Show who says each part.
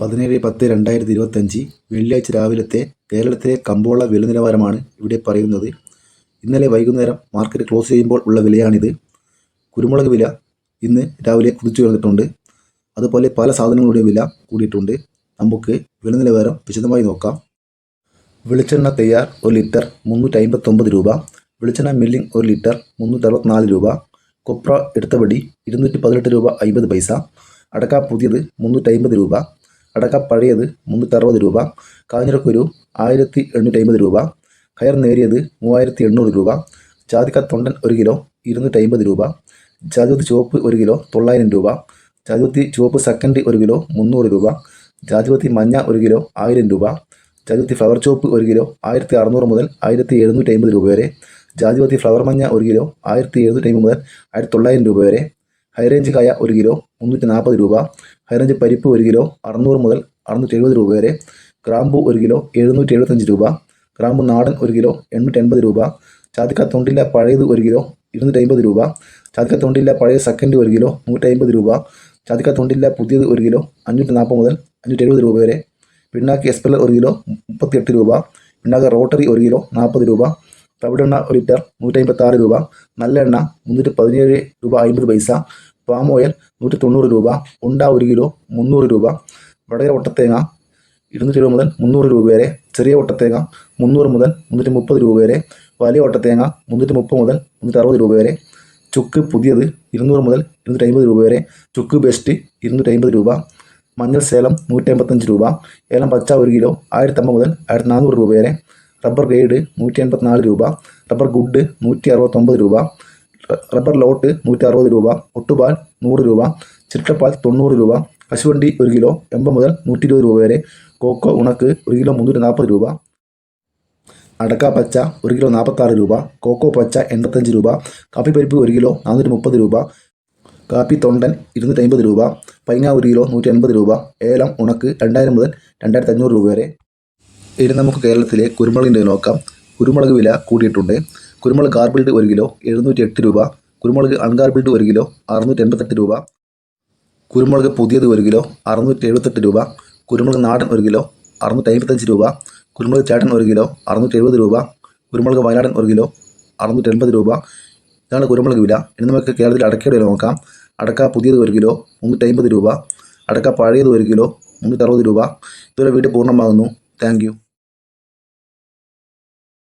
Speaker 1: പതിനേഴ് പത്ത് രണ്ടായിരത്തി ഇരുപത്തഞ്ച് വെള്ളിയാഴ്ച രാവിലത്തെ കേരളത്തിലെ കമ്പോള വില നിലവാരമാണ് ഇവിടെ പറയുന്നത്. ഇന്നലെ വൈകുന്നേരം മാർക്കറ്റ് ക്ലോസ് ചെയ്യുമ്പോൾ ഉള്ള വിലയാണിത്. കുരുമുളക് വില ഇന്ന് രാവിലെ കുതിച്ചുയർന്നിട്ടുണ്ട് അതുപോലെ പല സാധനങ്ങളുടെ വില കൂടിയിട്ടുണ്ട്. നമുക്ക് വില നിലവാരം വിശദമായി നോക്കാം. വെളിച്ചെണ്ണ തയ്യാർ ഒരു ലിറ്റർ മുന്നൂറ്റി അമ്പത്തൊമ്പത് രൂപ. വെളിച്ചെണ്ണ മില്ലിംഗ് ഒരു ലിറ്റർ മുന്നൂറ്റി അറുപത്തിനാല് രൂപ. കൊപ്ര എടുത്തപടി ഇരുന്നൂറ്റി പതിനെട്ട് രൂപ അമ്പത് പൈസ. അടക്ക പുതിയത് മുന്നൂറ്റി അമ്പത് രൂപ. അടക്ക പഴയത് മുന്നൂറ്റി അറുപത് രൂപ കാഞ്ഞിരക്കുരു ആയിരത്തി എണ്ണൂറ്റി അമ്പത് രൂപ കയർ നേരിയത് മൂവായിരത്തി എണ്ണൂറ് രൂപ ജാതിക്ക തൊണ്ടൻ ഒരു കിലോ ഇരുന്നൂറ്റി അമ്പത് രൂപ ജാതിപത്തി ചുവപ്പ് ഒരു കിലോ തൊള്ളായിരം രൂപ ജാതിപത്തി ചുവപ്പ് സെക്കൻഡ് ഒരു കിലോ മുന്നൂറ് രൂപ ജാതിപത്തി മഞ്ഞ ഒരു കിലോ ആയിരം രൂപ ജാതിപത്തി ഫ്ലവർ ചോപ്പ് ഒരു കിലോ ആയിരത്തി അറുന്നൂറ് മുതൽ ആയിരത്തി എഴുന്നൂറ്റി അമ്പത് രൂപ വരെ ജാതിപത്തി ഫ്ലവർ മഞ്ഞ ഒരു കിലോ ആയിരത്തി എഴുന്നൂറ്റി അമ്പത് മുതൽ ആയിരത്തി തൊള്ളായിരം രൂപ വരെ ഹൈറേഞ്ച് കായ ഒരു കിലോ മുന്നൂറ്റി നാൽപ്പത് രൂപ ഹൈറേഞ്ച് പരിപ്പ് ഒരു കിലോ അറുന്നൂറ് മുതൽ അറുന്നൂറ്റി എഴുപത് രൂപ വരെ. ഗ്രാമ്പു ഒരു കിലോ എഴുന്നൂറ്റി എഴുപത്തഞ്ച് രൂപ. ഗ്രാമ്പു നാടൻ ഒരു കിലോ എണ്ണൂറ്റി എൺപത് രൂപ. ചാതിക്ക തൊണ്ടില്ല പഴയത് ഒരു കിലോ ഇരുന്നൂറ്റി അമ്പത് രൂപ. ചാതിക്ക തൊണ്ടില്ല പഴയ സെക്കൻഡ് ഒരു കിലോ നൂറ്റി അമ്പത് രൂപ. ചാതിക്ക തൊണ്ടില്ല പുതിയത് ഒരു കിലോ അഞ്ഞൂറ്റി നാൽപ്പത് മുതൽ അഞ്ഞൂറ്റി എഴുപത് രൂപ വരെ. പിണ്ണാക്ക് എസ്പെല്ലർ ഒരു കിലോ മുപ്പത്തിയെട്ട് രൂപ. പിണ്ണാക്ക് റോട്ടറി ഒരു കിലോ നാൽപ്പത് രൂപ. തവിടെണ്ണ ഒരു ലിറ്റർ നൂറ്റി അമ്പത്തി ആറ് രൂപ. നല്ലെണ്ണ മുന്നൂറ്റി പതിനേഴ് രൂപ അമ്പത് പൈസ. പാം ഓയിൽ നൂറ്റി തൊണ്ണൂറ് രൂപ ഉണ്ട ഒരു കിലോ മുന്നൂറ് രൂപ വടകര ഒട്ടത്തേങ്ങ ഇരുന്നൂറ്റി രൂപ മുതൽ മുന്നൂറ് രൂപ വരെ ചെറിയ ഒട്ടത്തേങ്ങ മുന്നൂറ് മുതൽ മുന്നൂറ്റി മുപ്പത് രൂപ വരെ വലിയ ഒട്ടത്തേങ്ങ മുന്നൂറ്റി മുപ്പത് മുതൽ മുന്നൂറ്റി അറുപത് രൂപ വരെ ചുക്ക് പുതിയത് ഇരുന്നൂറ് മുതൽ ഇരുന്നൂറ്റി അമ്പത് രൂപ വരെ ചുക്ക് ബെസ്റ്റ് ഇരുന്നൂറ്റി അമ്പത് രൂപ മഞ്ഞൾ സേലം നൂറ്റി അമ്പത്തഞ്ച് രൂപ ഏലം പച്ച ഒരു കിലോ ആയിരത്തി അമ്പത് മുതൽ ആയിരത്തി നാനൂറ് രൂപ വരെ റബ്ബർ ഗ്രേഡ് നൂറ്റി എൺപത്തിനാല് രൂപ റബ്ബർ ഗുഡ് നൂറ്റി അറുപത്തൊമ്പത് രൂപ റബ്ബർ ലോട്ട് നൂറ്റി അറുപത് രൂപ ഒട്ടുപാൽ നൂറ് രൂപ ചിട്ടപ്പാൽ തൊണ്ണൂറ് രൂപ കശുവണ്ടി ഒരു കിലോ എൺപത് മുതൽ നൂറ്റി ഇരുപത് രൂപ വരെ കോക്കോ ഉണക്ക് ഒരു കിലോ മുന്നൂറ്റി നാൽപ്പത് രൂപ അടക്ക പച്ച ഒരു കിലോ നാൽപ്പത്താറ് രൂപ കോക്കോ പച്ച എൺപത്തഞ്ച് രൂപ കാപ്പി പരിപ്പ് ഒരു കിലോ നാനൂറ്റി മുപ്പത് രൂപ കാപ്പി തൊണ്ടൻ ഇരുന്നൂറ്റി അമ്പത് രൂപ പൈങ്ങ ഒരു കിലോ നൂറ്റി എൺപത് രൂപ ഏലം ഉണക്ക് രണ്ടായിരം മുതൽ രണ്ടായിരത്തി അഞ്ഞൂറ് രൂപ വരെ. ഇനി നമുക്ക് കേരളത്തിലെ കുരുമുളകിന്റെ നോക്കാം. കുരുമുളക് വില കൂടിയിട്ടുണ്ട്. കുരുമുളക് കാർബിൾഡ് ഒരു കിലോ എഴുന്നൂറ്റി എട്ട് രൂപ. കുരുമുളക് അൺകാർബിൾഡ് ഒരു കിലോ അറുന്നൂറ്റി എൺപത്തെട്ട് രൂപ. കുരുമുളക് പുതിയത് ഒരു കിലോ അറുന്നൂറ്റി എഴുപത്തെട്ട് രൂപ. കുരുമുളക് നാടൻ ഒരു കിലോ അറുന്നൂറ്റി അമ്പത്തഞ്ച് രൂപ. കുരുമുളക് ചേട്ടൻ ഒരു കിലോ അറുന്നൂറ്റി എഴുപത് രൂപ. കുരുമുളക് വയനാടൻ ഒരു കിലോ അറുന്നൂറ്റി എൺപത് രൂപ. ഇതാണ് കുരുമുളക് വില. ഇനി നമുക്ക് കേരളത്തിൽ അടക്കയുടെ വില നോക്കാം. അടക്ക പുതിയത് ഒരു കിലോ മുന്നൂറ്റി അമ്പത് രൂപ. അടക്ക പഴയത് ഒരു കിലോ മുന്നൂറ്റി അറുപത് രൂപ. ഇതുവരെ വീട് പൂർണമാകുന്നു. Thank you.